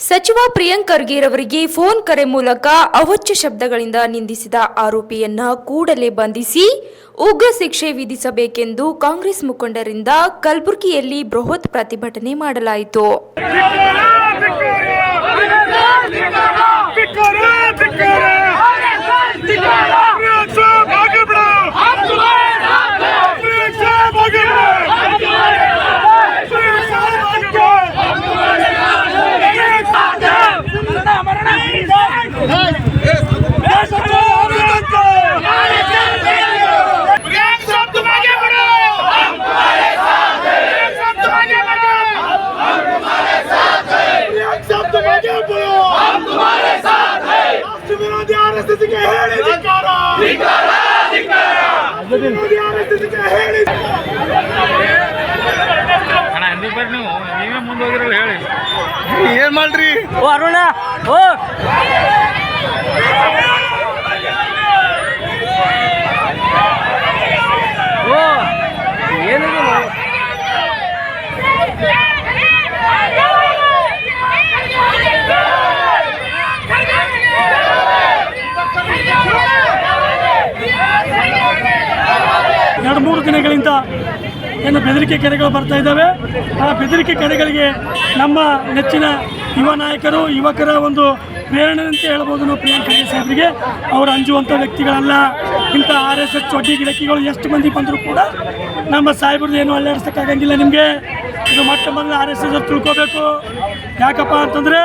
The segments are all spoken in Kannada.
ಸಚಿವ ಪ್ರಿಯಾಂಕ್ ಖರ್ಗೆರವರಿಗೆ ಫೋನ್ ಕರೆ ಮೂಲಕ ಅವಾಚ್ಯ ಶಬ್ದಗಳಿಂದ ನಿಂದಿಸಿದ ಆರೋಪಿಯನ್ನ ಕೂಡಲೇ ಬಂಧಿಸಿ ಉಗ್ರ ಶಿಕ್ಷೆ ವಿಧಿಸಬೇಕೆಂದು ಕಾಂಗ್ರೆಸ್ ಮುಖಂಡರಿಂದ ಕಲಬುರಗಿಯಲ್ಲಿ ಬೃಹತ್ ಪ್ರತಿಭಟನೆ ಮಾಡಲಾಯಿತು. ಲೇಕೆ ಬೋಲೋ ಹಮ್ ತುಮಾರೇ ಸಾಥ್ ಹೈ ರಾಷ್ಟ್ರ ವಿರೋಧಿ ಹೇಳಿ ಧಿಕ್ಕಾರ ಧಿಕ್ಕಾರ ಧಿಕ್ಕಾರ ರಾಷ್ಟ್ರ ವಿರೋಧಿ ಆರ್ಎಸ್ಎಸ್ಗೆ ಹೇಳಿ ಅಣ್ಣ ಎಂದಿಗೆ ಬರ್ ನೀವು. ನೀವೇ ಮುಂದೆ ಹೇಳಿ. ಏನು ಮಾಡ್ರಿ? ಓ ಅರುಣ ಓ. ದಿನಗಳಿಂದ ಏನು ಬೆದರಿಕೆ ಕೆರೆಗಳು ಬರ್ತಾ ಇದ್ದಾವೆ. ಆ ಬೆದರಿಕೆ ಕರೆಗಳಿಗೆ ನಮ್ಮ ನೆಚ್ಚಿನ ಯುವ ನಾಯಕರು, ಯುವಕರ ಒಂದು ಪ್ರೇರಣೆ ಅಂತ ಹೇಳ್ಬೋದು ನಾವು ಪ್ರಿಯಾಂಕ್ ಸಾಹೇಬರಿಗೆ. ಅವರು ಅಂಜುವಂಥ ವ್ಯಕ್ತಿಗಳಲ್ಲ. ಇಂಥ ಆರ್ ಎಸ್ ಎಸ್ ಚೊಡ್ಡಿ ಗಿಡಕಿಗಳು ಎಷ್ಟು ಮಂದಿ ಬಂದರೂ ಕೂಡ ನಮ್ಮ ಸಾಹೇಬ್ರದ್ದು ಏನು ಅಲ್ಲಾಡಿಸೋಕ್ಕಾಗಂಗಿಲ್ಲ ನಿಮಗೆ. ಇದು ಮೊಟ್ಟ ಮೊದಲು ಆರ್ ಎಸ್ ಎಸ್ ತಿಳ್ಕೋಬೇಕು. ಯಾಕಪ್ಪ ಅಂತಂದರೆ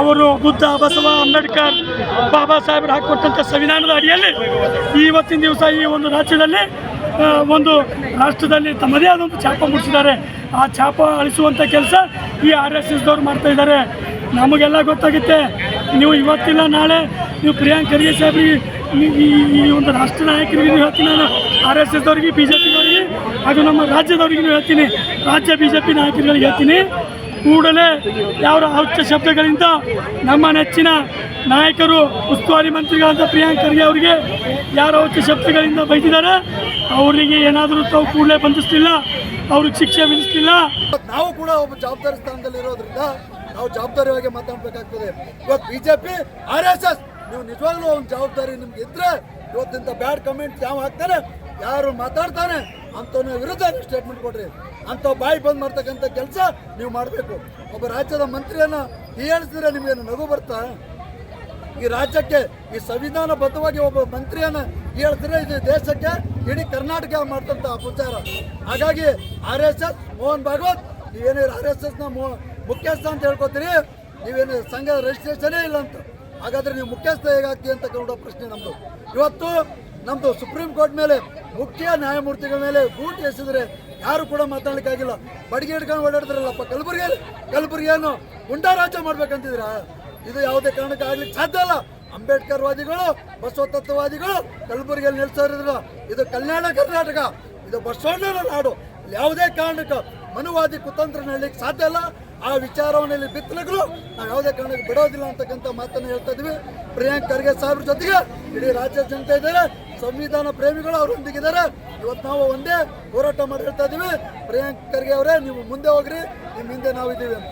ಅವರು ಬುದ್ಧ, ಬಸವ, ಅಂಬೇಡ್ಕರ್, ಬಾಬಾ ಸಾಹೇಬ್ರು ಹಾಕಿಕೊಟ್ಟಂಥ ಸಂವಿಧಾನದ ಅಡಿಯಲ್ಲಿ ಇವತ್ತಿನ ದಿವಸ ಈ ಒಂದು ರಾಜ್ಯದಲ್ಲಿ ಒಂದು ರಾಷ್ಟ್ರದಲ್ಲಿ ತಮ್ಮದೇ ಆದಂಥ ಛಾಪ ಮೂಡಿಸಿದ್ದಾರೆ. ಆ ಛಾಪ ಅಳಿಸುವಂಥ ಕೆಲಸ ಈ ಆರ್ ಎಸ್ ಎಸ್ದವ್ರು ಮಾಡ್ತಾಯಿದ್ದಾರೆ ನಮಗೆಲ್ಲ ಗೊತ್ತಾಗುತ್ತೆ, ನೀವು ಇವತ್ತಿಲ್ಲ, ನಾಳೆ ನೀವು ಪ್ರಿಯಾಂಕ್ ಖರ್ಗೆ ಸಾಹೇಬ್ರಿಗೆ ಈ- ಈ ಒಂದು ರಾಷ್ಟ್ರ ನಾಯಕರಿಗೆ ನೀವು ಹೇಳ್ತೀನಿ ನಾನು. ಆರ್ ಎಸ್ ಎಸ್ದವ್ರಿಗೆ, ಬಿ ಜೆ ಪಿದವರಿಗೆ ಹಾಗೂ ನಮ್ಮ ರಾಜ್ಯದವ್ರಿಗೆ ಹೇಳ್ತೀನಿ. ರಾಜ್ಯ ಬಿ ಜೆ ಪಿ ನಾಯಕರುಗಳಿಗೆ ಹೇಳ್ತೀನಿ. ಕೂಡಲೇ ಯಾವ ಔಚ್ಯ ಶಬ್ದಗಳಿಂದ ನಮ್ಮ ನೆಚ್ಚಿನ ನಾಯಕರು, ಉಸ್ತುವಾರಿ ಮಂತ್ರಿಗಳಾದ ಪ್ರಿಯಾಂಕ್ ಖರ್ಗೆ ಅವರಿಗೆ ಯಾರು ಔಚ್ಯ ಶಬ್ದಗಳಿಂದ ಬೈದಿದ್ದಾರೆ. ಅವರಿಗೆ ಏನಾದರೂ ತಾವು ಕೂಡಲೇ ಬಂಧಿಸಲಿಲ್ಲ, ಅವ್ರಿಗೆ ಶಿಕ್ಷೆ ವಿಧಿಸಲಿಲ್ಲ. ನಾವು ಕೂಡ ಒಬ್ಬ ಜವಾಬ್ದಾರಿ ಸ್ಥಾನದಲ್ಲಿ ಇರೋದ್ರಿಂದ ನಾವು ಜವಾಬ್ದಾರಿಯಾಗಿ ಮಾತಾಡಬೇಕಾಗ್ತದೆ. ಇವತ್ತು ಬಿಜೆಪಿ, ಆರ್ ಎಸ್ ಎಸ್, ನೀವು ನಿಜವಾಗ್ಲೂ ಒಂದು ಜವಾಬ್ದಾರಿ ನಿಮ್ಗೆ ಇದ್ರೆ ಇವತ್ತಿಂತ ಬ್ಯಾಡ್ ಕಮೆಂಟ್ ಯಾವ ಹಾಕ್ತಾನೆ ಯಾರು ಮಾತಾಡ್ತಾನೆ ಅಂಥವ್ನ ವಿರುದ್ಧ ನೀವು ಸ್ಟೇಟ್ಮೆಂಟ್ ಕೊಡ್ರಿ. ಅಂತ ಬಾಯಿ ಬಂದ್ ಮಾಡ್ತಕ್ಕಂಥ ಕೆಲಸ ನೀವು ಮಾಡಬೇಕು. ಒಬ್ಬ ರಾಜ್ಯದ ಮಂತ್ರಿಯನ್ನ ಹೀಯಾಳಿಸಿದ್ರೆ ನಿಮಗೆ ನಗು ಬರ್ತಾ? ಈ ರಾಜ್ಯಕ್ಕೆ ಈ ಸಂವಿಧಾನಬದ್ಧವಾಗಿ ಒಬ್ಬ ಮಂತ್ರಿಯನ್ನ ಹೇಳಿದ್ರೆ ಇದು ದೇಶಕ್ಕೆ ಇಡೀ ಕರ್ನಾಟಕ ಮಾಡ್ತಂಥ ಅಪಚಾರ. ಹಾಗಾಗಿ R S S, Mohan Bhagwat ನೀವೇನು ಆರ್ ಎಸ್ ಎಸ್ನ ಮು- ಮುಖ್ಯಸ್ಥ ಅಂತ ಹೇಳ್ಕೊತೀರಿ ನೀವೇನು ಸಂಘದ ರಿಜಿಸ್ಟ್ರೇಷನೇ ಇಲ್ಲ ಅಂತ. ಹಾಗಾದ್ರೆ ನೀವು ಮುಖ್ಯಸ್ಥ ಹೇಗಾಗ್ತೀವಿ ಅಂತ ಕೂಡ ಪ್ರಶ್ನೆ ನಮ್ದು. ಇವತ್ತು ನಮ್ದು ಸುಪ್ರೀಂ ಕೋರ್ಟ್ ಮೇಲೆ ಮುಖ್ಯ ನ್ಯಾಯಮೂರ್ತಿಗಳ ಮೇಲೆ ಬೂಟ್ ಎಸಿದ್ರೆ ಯಾರು ಕೂಡ ಮಾತಾಡ್ಲಿಕ್ಕಾಗಿಲ್ಲ. ಬಡಿಗೆ ಹಿಡ್ಕೊಂಡು ಓಡಾಡ್ತಾರಲ್ಲಪ್ಪ ಏನು ಗುಂಡಾ ರಾಜ್ಯ ಮಾಡ್ಬೇಕಂತಿದ್ರ ಇದು ಯಾವುದೇ ಕಾರಣಕ್ಕೆ ಆಗ್ಲಿಕ್ಕೆ ಸಾಧ್ಯ ಅಲ್ಲ ಅಂಬೇಡ್ಕರ್ ವಾದಿಗಳು ಬಸವ ತತ್ವವಾದಿಗಳು ಕಲಬುರಗಿಯಲ್ಲಿ ನಿಲ್ಸೋರಿದ್ರು ಇದು ಕಲ್ಯಾಣ ಕರ್ನಾಟಕ, ಇದು ಬಸವಣ್ಣನ ನಾಡು. ಯಾವುದೇ ಕಾರಣಕ್ಕೆ ಮನುವಾದಿ ಕುತಂತ್ರ ನಡಲಿಕ್ಕೆ ಸಾಧ್ಯ ಇಲ್ಲ. ಆ ವಿಚಾರವನ್ನು ಇಲ್ಲಿ ಬಿತ್ತಲಗಳು ನಾವು ಯಾವುದೇ ಕಾರಣಕ್ಕೆ ಬಿಡೋದಿಲ್ಲ ಅಂತಕ್ಕಂಥ ಮಾತನ್ನು ಹೇಳ್ತಾ ಇದ್ದೀವಿ. ಪ್ರಿಯಾಂಕ್ ಖರ್ಗೆ ಸಾಹೇಬ್ರ ಜೊತೆಗೆ ಇಡೀ ರಾಜ್ಯ ಜನತೆ ಇದ್ದಾರೆ. ಸಂವಿಧಾನ ಪ್ರೇಮಿಗಳು ಅವರೊಂದಿಗಿದ್ದಾರೆ ಇವತ್ತು ನಾವು ಒಂದೇ ಹೋರಾಟ ಮಾಡಿ ಹೇಳ್ತಾ ಇದ್ದೀವಿ. ಪ್ರಿಯಾಂಕ್ ಖರ್ಗೆ ಅವರೇ, ನೀವು ಮುಂದೆ ಹೋಗ್ರಿ, ನಿಮ್ಮ ಹಿಂದೆ ನಾವು ಇದ್ದೀವಿ ಅಂತ.